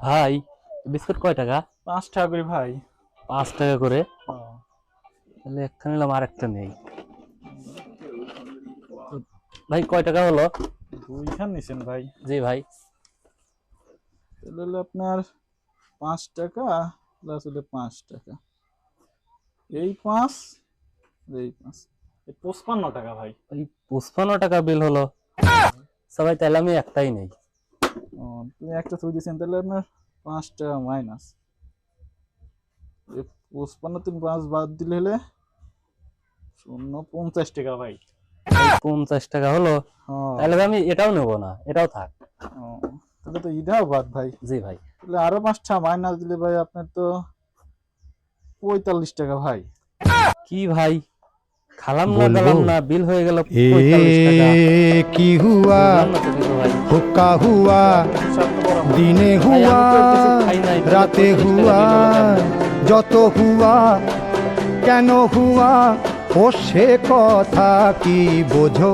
ভাই বিস্কুট কয় টাকা? পাঁচ টাকা করে ভাই। পাঁচ টাকা করে? তাহলে একটা নিলাম আর একটা নেই। ভাই কয় টাকা হলো? দুইখান নিছেন ভাই। জি ভাই। তাহলে হলো আপনার পাঁচ টাকা প্লাস হলো পাঁচ টাকা। এই পাঁচ এই পাঁচ। এই পঁচপান্ন টাকা ভাই। ওই পঁচপান্ন টাকা বিল হলো। সবাই তাহলে আমি একটাই নেই। তুমি একটা ছবি দিয়েছেন তাহলে আপনার পাঁচ টাকা মাইনাস পঁচপান্ন তিন পাঁচ বাদ দিলে হলে শূন্য পঞ্চাশ টাকা ভাই। পঞ্চাশ টাকা হলো? হ্যাঁ। তাহলে আমি এটাও নেব না এটাও থাক। তাহলে তো ইটাও বাদ ভাই। জি ভাই। তাহলে আরও পাঁচটা মাইনাস দিলে ভাই আপনার তো পঁয়তাল্লিশ টাকা ভাই। কি ভাই? খালাম না গেলাম না বিল হয়ে গেল কি হুয়া? হুকা হুয়া? দিনে হুয়া? রাতে হুয়া? যত হুয়া? কেন হুয়া? ও সে কথা কি বোঝো?